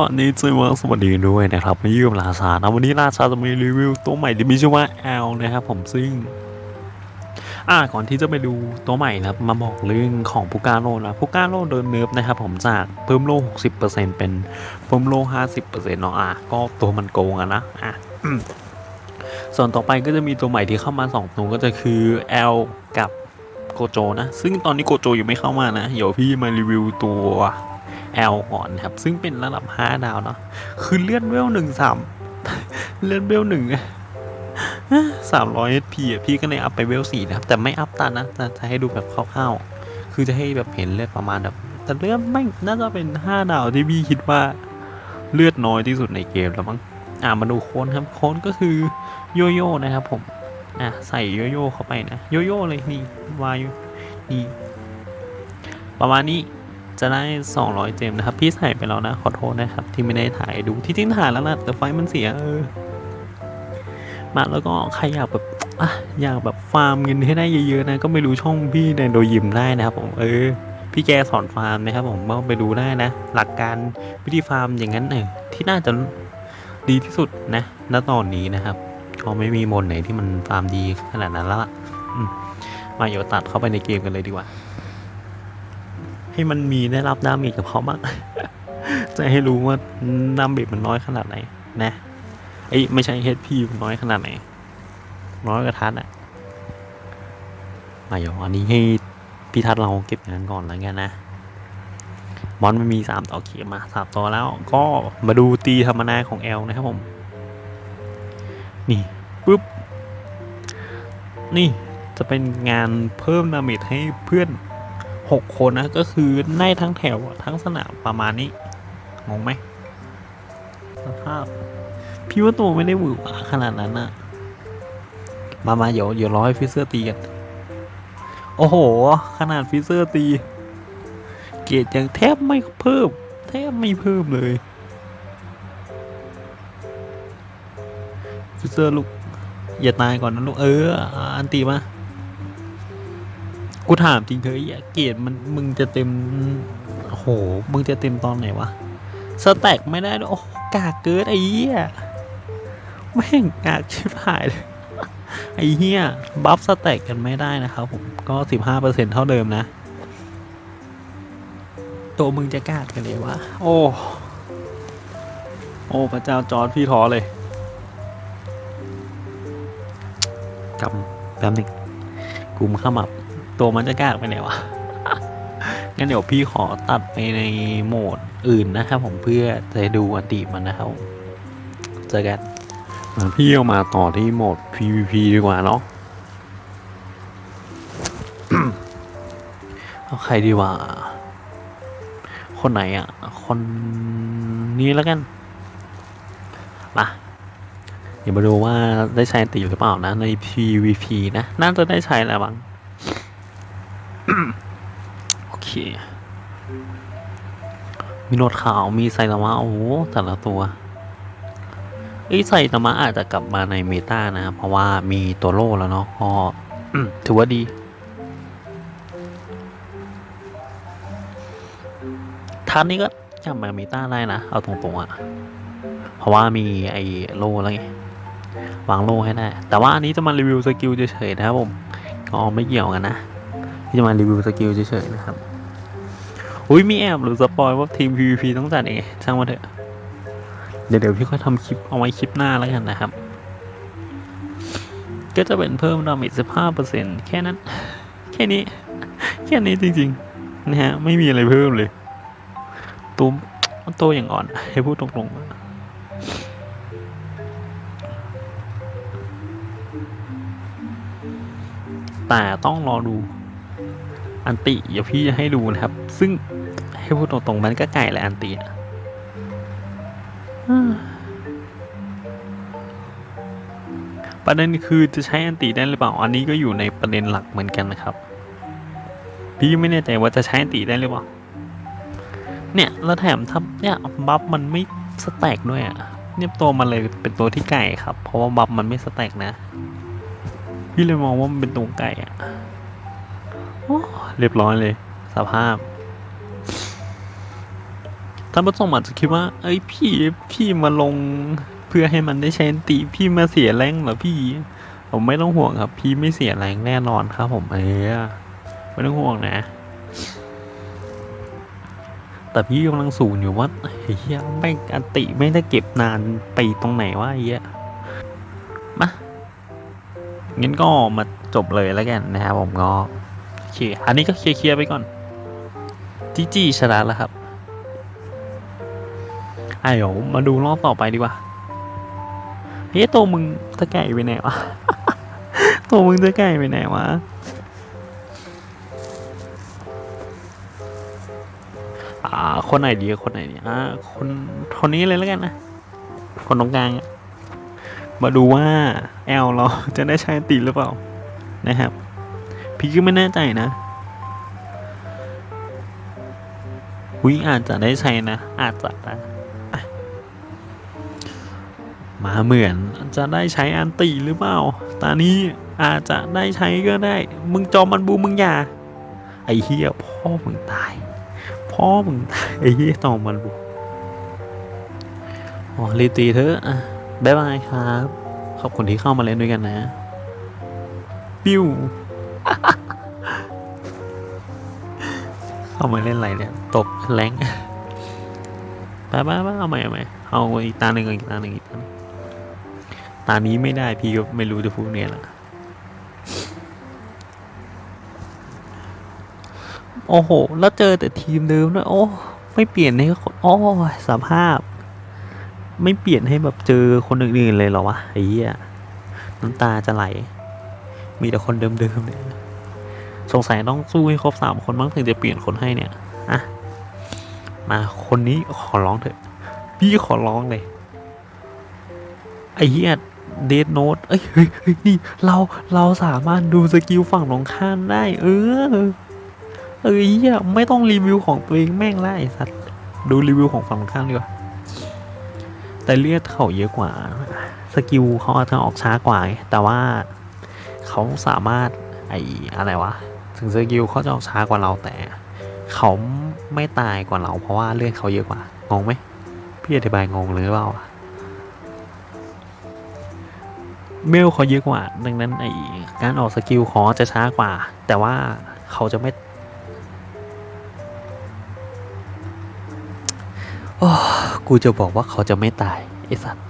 อนี้จะมาสวัสดีด้วยนะครับมาเยี่ยมราชานะวันนี้ราชาจะมีรีวิวตัวใหม่ที่มีชื่อว่า L นะครับผมซึ่ง อ่าก่อนที่จะไปดูตัวใหม่นะครับมาบอกเรื่องของพูการโลนะพูการโลโดนเนิร์ฟนะครับผมจากเพิ่มโล 60%เป็นเพิ่มโล 50%เนาะอะก็ตัวมันโกงอะนะอะส่วนต่อไปก็จะมีตัวใหม่ที่เข้ามา 2 ตัวก็จะคือ L กับโกโจนะ ซึ่งตอนนี้โกโจยังไม่เข้ามานะ เดี๋ยวพี่มารีวิวตัว L ก่อนนะครับ ซึ่งเป็นระดับ 5 ดาวเนาะคือเลื่อนเวลหนึ่งสามเลื่อนเวลหนึ่งสามร้อย HP อะพี่ก็เลยอัพไปเวลสี่นะครับ แต่ไม่อัพตันนะแต่จะให้ดูแบบคร่าวๆ คือจะให้แบบเห็นเลือดประมาณแบบแต่เลือดไม่น่าจะเป็น 5 ดาวที่พี่คิดว่าเลือดน้อยที่สุดในเกมแล้วมั้งอ่ามาดูโค้นครับโค้นก็คือโยโย่นะครับผมอะใส่โยโย่เข้าไปนะโยโย่เลยนี่วายนี่ประมาณนี้ จะได้ 200 เจมนะครับ พี่ใส่ไปแล้วนะ ขอโทษนะครับ ที่ไม่ได้ถ่ายดูที่จริงถ่ายแล้วนะแต่ไฟมันเสียเออมาแล้วก็ใครอยากแบบอะอยากแบบฟาร์มเงินให้ได้เยอะๆนะ ก็ไปดูช่องพี่ในโดยยิมได้นะครับผมเออพี่แกสอนฟาร์มนะครับผมก็ไปดูได้นะ หลักการวิธีฟาร์มอย่างนั้นเออที่น่าจะดีที่สุดนะณตอนนี้นะครับก็ไม่มีมนไหนที่มันฟาร์มดีขนาดนั้นแล้วล่ะอืมมาเดี๋ยวตัดเข้าไปในเกมกันเลยดีกว่า ให้มันมีได้รับดาเมจกับเขาบ้างจะให้รู้ว่าดาเมจมันน้อยขนาดไหนนะเอ้ไม่ใช่ HP มันน้อยขนาดไหน น้อยกว่าทัดอะมาเดี๋ยวอันนี้ให้พี่ทัดเราเก็บงานก่อนแล้วกันนะมอนมันมีสามต่อเขียมาสามตัวแล้ว ก็มาดูตีธรรมนาของแอลนะครับผม นี่ปุ๊บ นี่จะเป็นงานเพิ่มดาเมจให้เพื่อน หกคนนะก็คือได้ทั้งแถวทั้งสนามประมาณนี้งงไหมสภาพพี่ว่าตัวไม่ได้หวือหวาขนาดนั้นนะมามาเดี๋ยวเดี๋ยวรอให้ฟิเซอร์ตีกัน โอ้โห ขนาดฟิเซอร์ตี เกรดยังแทบไม่เพิ่ม แทบไม่เพิ่มเลย ฟิเซอร์ลูก อย่าตายก่อนนะลูก เออ อันตีมา กูถามจริงเถอะไอ้เกรดมันมึงจะเต็มโอ้โหมึงจะเต็มตอนไหนวะสแต็กไม่ได้ด้วโอ้กากเกินไอ้เหี้ยแม่งกากชิบหายเลยไอ้เหี้ยบัฟสแต็กกันไม่ได้นะครับผมก็สิบห้าเปอร์เซ็นเท่าเดิมนะ ตัวมึงจะกากกันเลยวะโอ้โอ้พระเจ้าจอร์ดพี่ท้อเลยกำแป๊บนึงกุมขมับ ตัวมันจะกากไปไหนวะ งั้นเดี๋ยวพี่ขอตัดไปในโหมดอื่นนะครับผมเพื่อจะดูอันติมันนะครับผมเจอกันงั้นพี่เอามาต่อที่โหมด PVP ดีกว่าเนาะเอาใครดีวะคนไหนอะ คนนี้แล้วกันมาเดี๋ยวมาดูว่าได้ใช้อันติหรือเปล่านะใน PVP นะ น่าจะได้ใช้แล้วบ้าง โอเค มีโนดขาวมีไซตามะโอ้โหแต่ละตัวไอ้ไซตามะอาจจะกลับมาในเมตานะครับเพราะว่ามีตัวโล่แล้วเนาะก็ถือว่าดีทันนี้ก็กลับมาเมตาได้นะ เอาตรงๆอะ เพราะว่ามีไอ้โล่แล้วไงวางโล่ให้ได้ แต่ว่าอันนี้จะมารีวิวสกิลเฉยๆนะครับผม ก็ไม่เกี่ยวกันนะ ที่จะมารีวิวสกิลเฉยๆนะครับ อุ้ยมีแอบหรือสปอยว่าทีม PVP ต้องจัดเองช่างมาเถอะ เดี๋ยวเดี๋ยวพี่ค่อยทำคลิปเอาไว้คลิปหน้าแล้วกันนะครับ ก็จะเป็นเพิ่มดาเมจ15%แค่นั้น แค่นี้ แค่นี้จริงๆ นะฮะ ไม่มีอะไรเพิ่มเลย ตัวตัวอย่างอ่อน ให้พูดตรงๆแต่ต้องรอดู อันติเดี๋ยวพี่จะให้ดูนะครับ ซึ่งให้พูดตรงๆมันก็ไก่แหละอันติอะอ่าประเด็นคือจะใช้อันติได้หรือเปล่า อันนี้ก็อยู่ในประเด็นหลักเหมือนกันนะครับ พี่ไม่แน่ใจว่าจะใช้อันติได้หรือเปล่า เนี่ยแล้วแถมถ้าเนี่ยบัฟมันไม่สแต็กด้วยอะเนี่ยตัวมันเลยเป็นตัวที่ไก่ครับ เพราะว่าบัฟมันไม่สแต็กนะ พี่เลยมองว่ามันเป็นตัวไก่อะ เรียบร้อยเลยสภาพท่านผู้ชมอาจจะคิดว่า เอ้ยพี่พี่มาลงเพื่อให้มันได้ใช้ติพี่มาเสียแรงเหรอพี่ ผมไม่ต้องห่วงครับ พี่ไม่เสียแรงแน่นอนครับ ผมเออไม่ต้องห่วงนะ แต่พี่กำลังสูนอยู่ว่าเฮียไม่อติไม่ได้เก็บนานไปตรงไหนวะเฮียมางั้นก็มาจบเลยแล้วกันนะครับผมก็ เค อันนี้ก็เคลียร์ไปก่อน จีจีชนะแล้วครับอะเดี๋ยวมาดูรอบต่อไปดีกว่า เฮ้ยตัวมึงจะไก่ไปไหนวะ ตัวมึงจะไก่ไปไหนวะ อ่า คนไหนดีคนไหนดีอ่าคนคนนี้เลยแล้วกันนะ คนตรงกลาง มาดูว่าแอลเราจะได้ใช้ตีหรือเปล่านะครับ พี่ก็ไม่แน่ใจนะวิอาจจะได้ใช้นะ อาจจะนะมาเหมือนจะได้ใช้อันตีหรือเปล่าตอนนี้อาจจะได้ใช้ก็ได้ มึงจอมันบูมึงอย่า ไอ้เฮียพ่อมึงตาย พ่อมึงตายไอ้เฮียจอมันบูอ๋อรีตีเถอะอะบ๊ายบายครับ ขอบคุณที่เข้ามาเล่นด้วยกันนะ ปิ้ว เข้ามาเล่นอะไรเนี่ย ตบแรงไปไปไปเอาใหม่เอาใหม่เอาอีกตาหนึ่งอีกตาหนึ่งอีกตานึงตานี้ไม่ได้พี่ก็ไม่รู้จะพูดเนี่ยละโอ้โห แล้วเจอแต่ทีมเดิมด้วย โอ้ ไม่เปลี่ยนให้คนโอ้สภาพ ไม่เปลี่ยนให้แบบเจอคนอื่นๆเลยเหรอวะไอ้เหี้ยน้ำตาจะไหล มีแต่คนเดิมๆเนี่ยสงสัยต้องสู้ให้ครบสามคนมั้งถึงจะเปลี่ยนคนให้เนี่ยอะมาคนนี้ขอร้องเถอะ พี่ขอร้องเลยไอ้เหี้ยเดดโนตเอ้ยเฮ้ยเฮ้ยนี่เราเราสามารถดูสกิลฝั่งตรงข้ามได้ เออเออเหี้ยไม่ต้องรีวิวของตัวเองแม่งแล้วไอ้สัตว์ดูรีวิวของฝั่งตรงข้ามดีกว่าแต่เลือดเขาเยอะกว่า สกิลเขาอาจจะออกช้ากว่าไงแต่ว่า เขาสามารถไอ้อะไรวะ ถึงสกิลเขาจะออกช้ากว่าเราแต่ เขาไม่ตายกว่าเรา เพราะว่าเลือดเขาเยอะกว่างงไหมพี่อธิบายงงเลยหรือเปล่าเมลเขาเยอะกว่า ดังนั้นไอการออกสกิลของจะช้ากว่า แต่ว่าเขาจะไม่โอ้กูจะบอกว่าเขาจะไม่ตายไอสัตว์